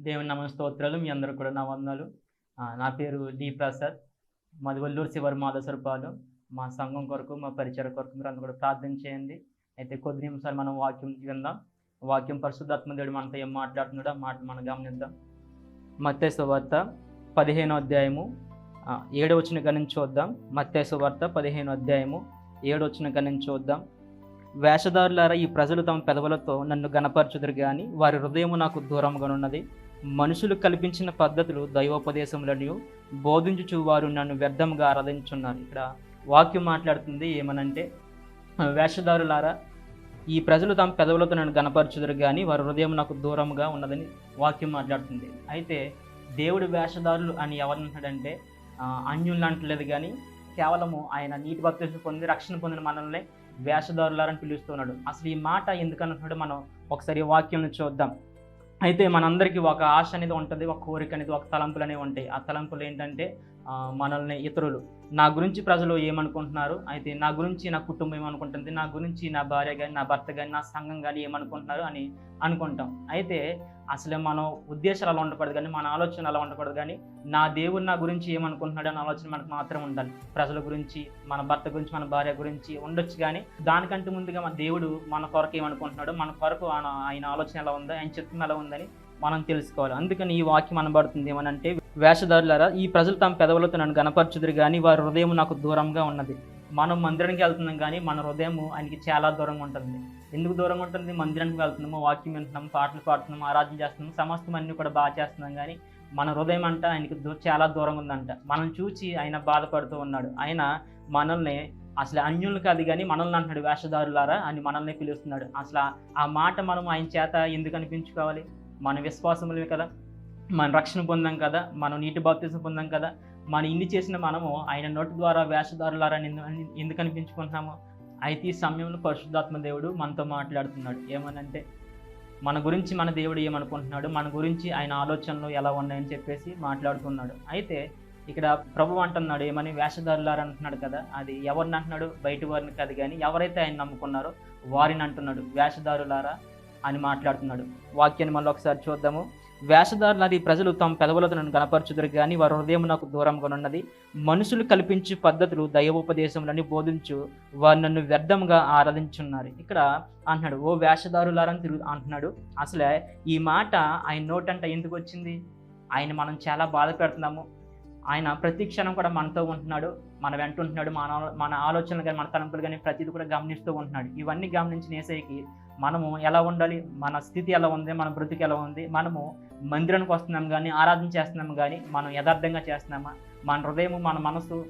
దేవుని నమ స్తోత్రాలు మీ అందరూ కూడా నా వందనాలు. నా పేరు డి ప్రసాద్. మాది వల్లూరు శివరు మాదసరపాలు మా సంఘం కొరకు మా పరిచయ కొరకు మీరు అందరూ కూడా ప్రార్థన చేయండి. అయితే కొద్ది నిమిషాలు మనం వాక్యం విందాం. వాక్యం పరిశుద్ధాత్మ దేవుడు మనతో ఏం మాట్లాడుతున్నాడో మాట మనం గమనిద్దాం. మత్తే సువార్త పదిహేనో అధ్యాయము. ఏడు వచ్చిన కాడి చూద్దాం. మత్తే సువార్త పదిహేనో అధ్యాయము. ఏడు వచ్చిన కాడి చూద్దాం. వేషధారులారా ఈ ప్రజలు తమ పెదవులతో నన్ను గణపరచుదురు కానీ వారి హృదయము నాకు దూరంగా ఉన్నది మనుషులు కల్పించిన పద్ధతులు దైవోపదేశములను బోధించుచు వారు నన్ను వ్యర్థంగా ఆరాధించున్నారు ఇక్కడ వాక్యం మాట్లాడుతుంది ఏమనంటే వేషధారులారా ఈ ప్రజలు తమ పెదవులతో నన్ను గనపరచుదురు కానీ వారి హృదయం నాకు దూరంగా ఉన్నదని వాక్యం మాట్లాడుతుంది. అయితే దేవుడు వేషధారులు అని ఎవరంటాడంటే ఆ, అన్యుల్ని అంటలేదు కానీ కేవలము ఆయన నీటి భక్తి పొంది రక్షణ పొందిన మనల్ని వేషధారులారని పిలుస్తున్నాడు. అసలు ఈ మాట ఎందుకన్నట్టు మనం ఒకసారి వాక్యం చూద్దాం. అయితే మనందరికీ ఒక ఆశ అనేది ఉంటుంది ఒక కోరిక అనేది ఒక తలంపులు అనేవి ఉంటాయి. ఆ తలంపులు ఏంటంటే మనల్ని ఇతరులు. నా గురించి ప్రజలు ఏమనుకుంటున్నారు? అయితే నా గురించి నా కుటుంబం ఏమనుకుంటుంది? నా గురించి నా భార్య కానీ నా భర్త కానీ నా సంఘం కానీ ఏమనుకుంటున్నారు అని అనుకుంటాం. అయితే అసలు మన ఉద్దేశాలు అలా ఉండకూడదు కానీ మన ఆలోచన అలా ఉండకూడదు కానీ నా దేవుడు నా గురించి ఏమనుకుంటున్నాడు అనే ఆలోచన మనకు మాత్రం ఉండాలి. ప్రజల గురించి మన భర్త గురించి మన భార్య గురించి ఉండొచ్చు కానీ దానికంటే ముందుగా మన దేవుడు మన కొరకు ఏమనుకుంటున్నాడు మన కొరకు ఆయన ఆయన ఆలోచన ఎలా ఉందో ఆయన చిత్తం ఎలా ఉందని మనం తెలుసుకోవాలి. అందుకని ఈ వాక్యం అనబడుతుంది ఏమనంటే వేషధారులారా ఈ ప్రజలు తమ పెదవులతో నన్ను గనపరచుదురు కానీ వారి హృదయం నాకు దూరంగా ఉన్నది. మనం మందిరానికి వెళ్తున్నాం కానీ మన హృదయం ఆయనకి చాలా దూరంగా ఉంటుంది. ఎందుకు దూరంగా ఉంటుంది? మందిరానికి వెళ్తున్నాము వాక్యం వింటున్నాము పాటలు పాడుతున్నాము ఆరాధన చేస్తున్నాము సమస్తం అన్ని కూడా బాగా చేస్తున్నాం కానీ మన హృదయం అంట ఆయనకి చాలా దూరంగా ఉందంట. మనం చూసి ఆయన బాధపడుతూ ఉన్నాడు. ఆయన మనల్ని అసలు అన్యులు కాదు కానీ మనల్ని అంటున్నాడు వేషధారులారా అని మనల్ని పిలుస్తున్నాడు. అసలు ఆ- ఆ మాట మనం ఆయన చేత ఎందుకు అనిపించుకోవాలి? మన విశ్వాసములే కదా. మన రక్షణ పొందాం కదా మనం నీటి బాప్తిజం పొందాం కదా మన ఇన్ని చేసిన మనము ఆయన నోటి ద్వారా వేషధారులారా ఎందు- ఎందుకు అనిపించుకుంటున్నాము అయితే ఈ సమయంలో పరిశుద్ధాత్మ దేవుడు మనతో మాట్లాడుతున్నాడు. ఏమనంటే మన గురించి మన దేవుడు ఏమనుకుంటున్నాడు మన గురించి ఆయన ఆలోచనలు ఎలా ఉన్నాయని చెప్పేసి మాట్లాడుతున్నాడు. అయితే ఇక్కడ ప్రభు అంటున్నాడు ఏమని వేషధారులారు అంటున్నాడు కదా అది ఎవరిని అంటున్నాడు? బయట వారిని కాదు కానీ ఎవరైతే ఆయన నమ్ముకున్నారో వారిని అంటున్నాడు వేషధారులారా అని మాట్లాడుతున్నాడు. వాక్యాన్ని మళ్ళీ ఒకసారి చూద్దాము. వేషధారులారి ప్రజలు తమ పెదవులతో నన్ను కనపరచుదురు కానీ వారి హృదయం నాకు దూరంగా ఉన్నది. మనుషులు కల్పించే పద్ధతులు దైవోపదేశములని బోధించు వారు నన్ను వ్యర్థంగా ఆరాధించున్నారు. ఇక్కడ అంటున్నాడు ఓ వేషధారులారని తిరుగు అంటున్నాడు. అసలే ఈ మాట ఆయన నోటంట ఎందుకు వచ్చింది? ఆయన మనం చాలా బాధ పెడుతున్నాము. ఆయన ప్రతి క్షణం కూడా మనతో ఉంటున్నాడు. మన వెంట ఉంటున్నాడు. మన ఆలో- మన ఆలోచనలు కానీ మన తలంపులు కానీ ప్రతిదీ కూడా గమనిస్తూ ఉంటున్నాడు. ఇవన్నీ గమనించిన ఏసైకి మనము ఎలా ఉండాలి? మన స్థితి ఎలా ఉంది? మన బ్రతికి ఎలా ఉంది? మనము మందిరానికి వస్తున్నాం కానీ ఆరాధన చేస్తున్నాం కానీ మనం యథార్థంగా చేస్తున్నామా? మన హృదయం మన మనసు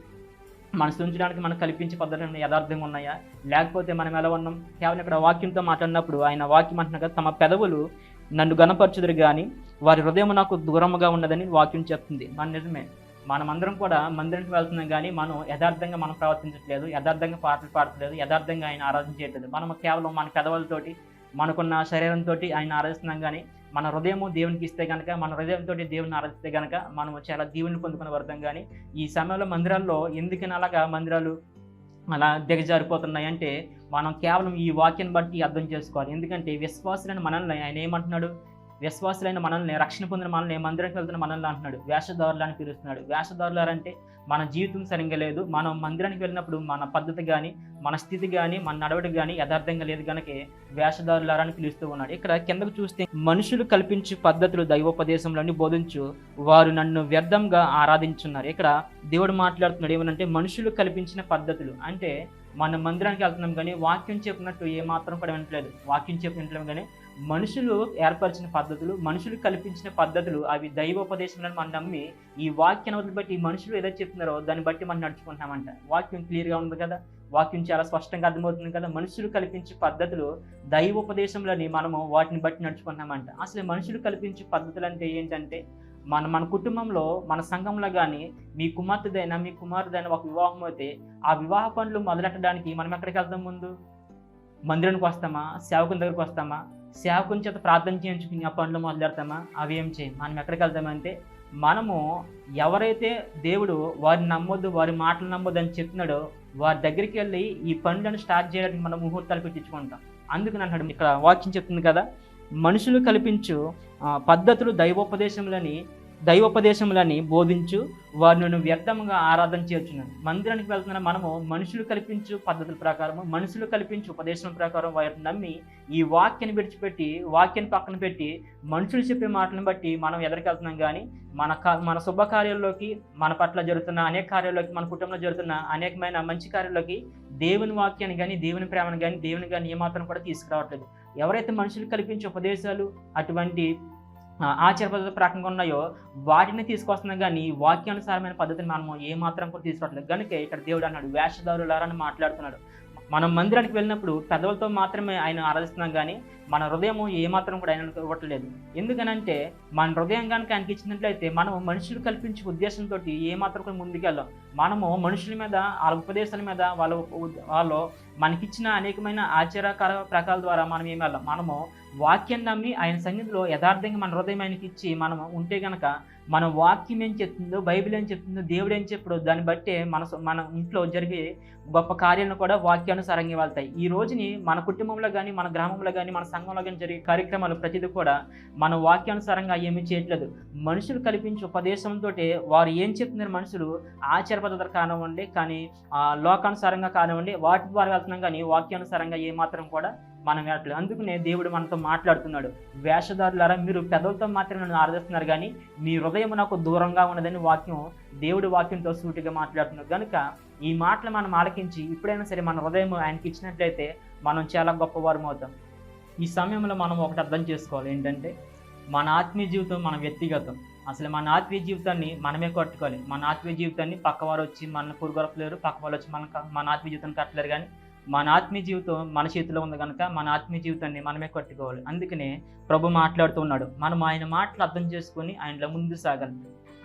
మనసు ఉంచడానికి మనం కల్పించే పద్ధతులు యథార్థంగా ఉన్నాయా? లేకపోతే మనం ఎలా ఉన్నాం? కేవలం ఇక్కడ వాక్యంతో మాట్లాడినప్పుడు ఆయన వాక్యం అంటున్నారు కదా తమ పెదవులు నన్ను గనపరచుదురు కానీ వారి హృదయం నాకు దూరంగా ఉన్నదని వాక్యం చెప్తుంది. మన నిజమే. మనమందరం కూడా మందిరానికి వెళ్తున్నాం కానీ మనం యథార్థంగా మనం ప్రవర్తించట్లేదు యథార్థంగా పాటలు పాడట్లేదు యథార్థంగా ఆయన ఆరాధించేయట్లేదు మనం కేవలం మన పెదవులతోటి మనకున్న శరీరంతో ఆయన ఆరాధిస్తున్నాం కానీ మన హృదయము దేవునికి ఇస్తే కనుక మన హృదయంతో దేవుని ఆరాధిస్తే కనుక మనం చాలా దీవుని పొందుకునే వర్ధం కానీ ఈ సమయంలో మందిరాల్లో ఎందుకని అలాగా మందిరాలు అలా దిగజారిపోతున్నాయి అంటే మనం కేవలం ఈ వాక్యాన్ని బట్టి అర్థం చేసుకోవాలి. ఎందుకంటే విశ్వాసులైన మనల్ని ఆయన ఏమంటున్నాడు? విశ్వాసులైన మనల్ని రక్షణ పొందిన మనల్ని మందిరానికి వెళ్తున్న మనల్ని అంటున్నాడు. వేషధారులు అని పిలుస్తున్నాడు. వేషధారులు అంటే మన జీవితం సరిగ్గా లేదు. మనం మందిరానికి వెళ్ళినప్పుడు మన పద్ధతి కానీ మన స్థితి కానీ మన నడవడి కానీ యథార్థంగా లేదు కనుక వేషధారులారని అని పిలుస్తూ ఉన్నాడు. ఇక్కడ కిందకు చూస్తే మనుషులు కల్పించు పద్ధతులు దైవోపదేశంలోని బోధించు వారు నన్ను వ్యర్థంగా ఆరాధించున్నారు. ఇక్కడ దేవుడు మాట్లాడుతున్నాడు ఏమనంటే మనుషులు కల్పించిన పద్ధతులు. అంటే మన మందిరానికి వెళ్తున్నాం కానీ వాక్యం చెప్పినట్టు ఏమాత్రం మాత్రం కూడా వినట్లేదు వాక్యం చెప్పినట్లు కానీ మనుషులు ఏర్పరిచిన పద్ధతులు మనుషులు కల్పించిన పద్ధతులు అవి దైవోపదేశంలో మనం నమ్మి ఈ వాక్యాన్ని బట్టి ఈ మనుషులు ఏదో చెప్తున్నారో దాన్ని బట్టి మనం నడుచుకుంటున్నామంట. వాక్యం క్లియర్గా ఉంది కదా? వాక్యం చాలా స్పష్టంగా అర్థమవుతుంది కదా? మనుషులు కల్పించే పద్ధతులు దైవోపదేశంలోని మనము వాటిని బట్టి నడుచుకుంటున్నామంట. అసలు మనుషులు కల్పించే పద్ధతులు అంటే ఏంటంటే మన మన కుటుంబంలో మన సంఘంలో కానీ మీ కుమార్తెదైనా మీ కుమారుడైనా ఒక వివాహం అయితే ఆ వివాహ పనులు మొదలెట్టడానికి మనం ఎక్కడికి వెళ్తాం ముందు? మందిరానికి వస్తామా? సేవకుని దగ్గరికి వస్తామా? సేవకుని చేత ప్రార్థన చేయించుకుని ఆ పనులు మొదలెడతామా? అవి ఏం చేయం. మనం ఎక్కడికి వెళ్తామంటే మనము ఎవరైతే దేవుడు వారిని నమ్మొద్దు వారి మాటలు నమ్మొద్దు అని చెప్తున్నాడో వారి దగ్గరికి వెళ్ళి ఈ పనులను స్టార్ట్ చేయడానికి మనం ముహూర్తాలు పెట్టించుకుంటాం. అందుకని అన్నాడు ఇక్కడ వాక్యం చెప్తుంది కదా మనుషులు కల్పించు పద్ధతులు దైవోపదేశములని దైవోపదేశములని బోధించు వారిని వ్యర్థంగా ఆరాధన చేస్తున్నాను మందిరానికి వెళ్తున్న మనము మనుషులు కల్పించు పద్ధతుల ప్రకారము మనుషులు కల్పించు ఉపదేశం ప్రకారం వారిని నమ్మి ఈ వాక్యాన్ని విడిచిపెట్టి వాక్యాన్ని పక్కన పెట్టి మనుషులు చెప్పే మాటలను బట్టి మనం ఎదరికెళ్తున్నాం కానీ మన కా- మన శుభకార్యాల్లోకి మన పట్ల జరుగుతున్న అనేక కార్యాల్లోకి మన కుటుంబంలో జరుగుతున్న అనేకమైన మంచి కార్యాల్లోకి దేవుని వాక్యాన్ని కానీ దేవుని ప్రేమను కానీ దేవుని కానీ ఏమాత్రం కూడా తీసుకురావట్లేదు. ఎవరైతే మనుషులు కల్పించే ఉపదేశాలు అటువంటి ఆచార పద్ధతులు ప్రకంగా ఉన్నాయో వాటిని తీసుకొస్తున్నాం కానీ వాక్యానుసారమైన పద్ధతిని మనము ఏ మాత్రం కూడా తీసుకురావట్లేదు. కనుక ఇక్కడ దేవుడు అన్నాడు వేషధారులారని అని మాట్లాడుతున్నాడు. మనం మందిరానికి వెళ్ళినప్పుడు పెదవులతో మాత్రమే ఆయన ఆరాధిస్తున్నాం కానీ మన హృదయం ఏమాత్రం కూడా ఆయన ఇవ్వట్లేదు. ఎందుకనంటే మన హృదయం కనుక ఆయనకి ఇచ్చినట్లయితే మనం మనుషులు కల్పించే ఉద్దేశంతో ఏమాత్రం కూడా ముందుకెళ్ళాం మనము మనుషుల మీద వాళ్ళ ఉపదేశాల మీద వాళ్ళ వాళ్ళు మనకిచ్చిన అనేకమైన ఆచారకాల ప్రకారాల ద్వారా మనం ఏమి వెళ్ళాం? మనము వాక్యం నమ్మి ఆయన సన్నిధిలో యథార్థంగా మన హృదయం ఆయనకి ఇచ్చి మనం ఉంటే గనక మన వాక్యం ఏం చెప్తుందో బైబిల్ ఏం చెప్తుందో దేవుడు ఏం చెప్పడో దాన్ని బట్టే మన మన ఇంట్లో జరిగే గొప్ప కార్యాలను కూడా వాక్యానుసారంగా వెళ్తాయి ఈ రోజుని మన కుటుంబంలో కానీ మన గ్రామంలో కానీ మన సంఘంలో కానీ జరిగే కార్యక్రమాలు ప్రతిదీ కూడా మన వాక్యానుసారంగా ఏమీ చేయట్లేదు. మనుషులు కల్పించే ఉపదేశంతో వారు ఏం చెప్తున్నారు మనుషులు ఆచార కానివ్వండి కానీ లోకానుసారంగా కానివ్వండి వాటి ద్వారా వెళ్తున్నాం కానీ వాక్యానుసారంగా ఏమాత్రం కూడా మనం వెళ్ళట్లేదు అందుకనే దేవుడు మనతో మాట్లాడుతున్నాడు. వేషధారులారా మీరు పెదవులతో మాత్రమే నన్ను ఆరాధిస్తున్నారు కానీ మీ హృదయం నాకు దూరంగా ఉన్నదని వాక్యం దేవుడి వాక్యంతో సూటిగా మాట్లాడుతున్నారు కనుక ఈ మాటలు మనం ఆలకించి ఇప్పుడైనా సరే మన హృదయం ఆయనకి ఇచ్చినట్లయితే మనం చాలా గొప్పవారం అవుతాం. ఈ సమయంలో మనం ఒకటి అర్థం చేసుకోవాలి. ఏంటంటే మన ఆత్మీయ జీవితం మన వ్యక్తిగతం. అసలు మన ఆత్మీయ జీవితాన్ని మనమే కట్టుకోవాలి. మన ఆత్మీయ జీవితాన్ని పక్కవారు వచ్చి మన పురుగొరపలేరు పక్క వాళ్ళు వచ్చి మన మన ఆత్మీయ జీవితాన్ని కట్టలేరు కానీ మన ఆత్మీయ జీవితం మన చేతిలో ఉంది కనుక మన ఆత్మీయ జీవితాన్ని మనమే కట్టుకోవాలి. అందుకనే ప్రభు మాట్లాడుతూ ఉన్నాడు. మనం ఆయన మాటలు అర్థం చేసుకొని ఆయనలో ముందు సాగాలి.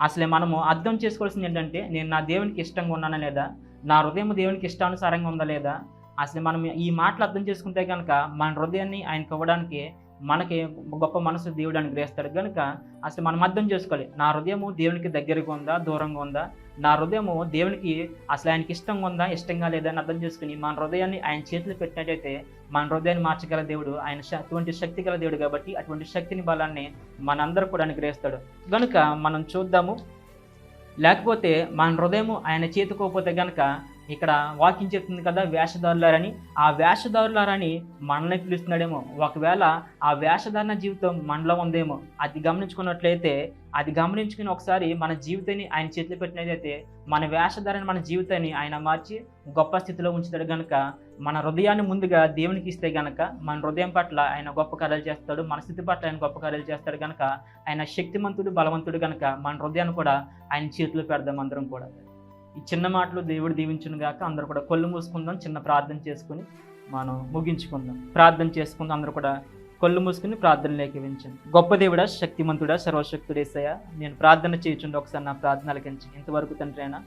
అసలే మనము అర్థం చేసుకోవాల్సింది ఏంటంటే నేను నా దేవునికి ఇష్టంగా ఉన్నానా లేదా? నా హృదయం దేవునికి ఇష్టానుసారంగా ఉందా లేదా? అసలు మనం ఈ మాటలు అర్థం చేసుకుంటే కనుక మన హృదయాన్ని ఆయనకి ఇవ్వడానికి మనకి గొప్ప మనసు దేవుడు అనుగ్రహిస్తాడు. కనుక అసలు మనం అర్థం చేసుకోవాలి. నా హృదయము దేవునికి దగ్గరగా ఉందా? దూరంగా ఉందా? నా హృదయము దేవునికి అసలు ఆయనకి ఇష్టంగా ఉందా ఇష్టంగా లేదా అని అర్థం చేసుకుని మన హృదయాన్ని ఆయన చేతిలో పెట్టినట్టయితే మన హృదయాన్ని మార్చగల దేవుడు ఆయన అటువంటి శక్తి గల దేవుడు కాబట్టి అటువంటి శక్తిని బలాన్ని మనందరూ కూడా అనుగ్రహిస్తాడు. కనుక మనం చూద్దాము. లేకపోతే మన హృదయము ఆయన చేతుకోకపోతే గనక ఇక్కడ వాకింగ్ చెప్తుంది కదా వేషధారులారని. ఆ వేషధారులారని మనల్ని పిలుస్తున్నాడేమో. ఒకవేళ ఆ వేషధారణ జీవితం మనలో ఉందేమో. అది గమనించుకున్నట్లయితే అది గమనించుకుని ఒకసారి మన జీవితాన్ని ఆయన చేతిలో పెట్టినదైతే మన వేషధారణ మన జీవితాన్ని ఆయన మార్చి గొప్ప స్థితిలో ఉంచుతాడు గనక మన హృదయాన్ని ముందుగా దేవునికి ఇస్తే గనక మన హృదయం పట్ల ఆయన గొప్ప కార్యాలు చేస్తాడు మన స్థితి పట్ల ఆయన గొప్ప కార్యాలు చేస్తాడు గనక ఆయన శక్తిమంతుడు బలవంతుడు గనక మన హృదయాన్ని కూడా ఆయన చేతిలో పెడదాం అందరం కూడా. ఈ చిన్న మాటలు దేవుడు దీవించును గాక అందరూ కూడా కొళ్ళు మూసుకుందాం చిన్న ప్రార్థన చేసుకుని మనం ముగించుకుందాం. ప్రార్థన చేసుకుందాం అందరూ కూడా కళ్ళు మూసుకుని ప్రార్థన వించండి గొప్ప దేవుడా శక్తిమంతుడా సర్వశక్తుడేసయ్య నేను ప్రార్థన చేయుచుండి ఒకసారి నా ప్రార్థన అలకించి ఇంతవరకు తండ్రి అయినా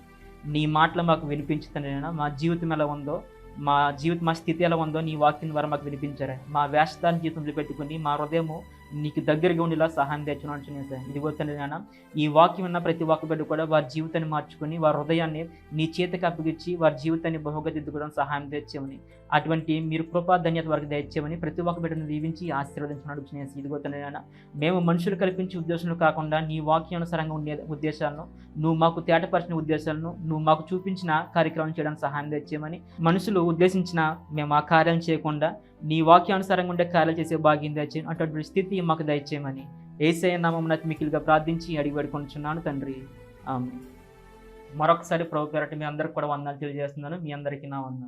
నీ మాటలు మాకు వినిపించి తండ్రి అయినా మా జీవితం ఎలా ఉందో మా జీవిత మా స్థితి ఎలా ఉందో నీ వాక్యం ద్వారా మాకు వినిపించారు మా వేషధాన్ని జీవితంలో పెట్టుకుని మా హృదయము నీకు దగ్గరగా ఉండేలా సహాయం తెచ్చున్నాను సార్ ఇదిగో తండ్రి నాన్న ఈ వాక్యం ఉన్న ప్రతి ఒక్క బిడ్డ కూడా వారి జీవితాన్ని మార్చుకొని వారి హృదయాన్ని నీ చేతికి అప్పగించి వారి జీవితాన్ని బహుగతిద్దుకోవడం సహాయం తెచ్చేవని అటువంటి మీరు కృపా ధన్యత వారికి దయచేయమని ప్రతి ఒక్క బిడ్డను దీవించి ఆశీర్వదించినాడు నేను ఇదిగో నాన్న మేము మనుషులు కల్పించే ఉద్దేశాలు కాకుండా నీ వాక్యానుసారంగా ఉండే ఉద్దేశాలను నువ్వు మాకు తేటపరిచిన ఉద్దేశాలను నువ్వు మాకు చూపించిన కార్యక్రమం చేయడానికి సహాయం తెచ్చేయమని మనుషులు ఉద్దేశించిన మేము ఆ కార్యాలు చేయకుండా నీ వాక్యానుసారంగా ఉండే కార్యాలు చేసే భాగ్యం దయచేయని అటువంటి స్థితి మాకు దయచేయమని ఏసఐ నామం మికిలిగా ప్రార్థించి అడిగి పెడుకుంటున్నాను తండ్రి. మరొకసారి ప్రభు పేరట మీ అందరికి కూడా వందలు తెలియజేస్తున్నాను. మీ అందరికీ నా వందలు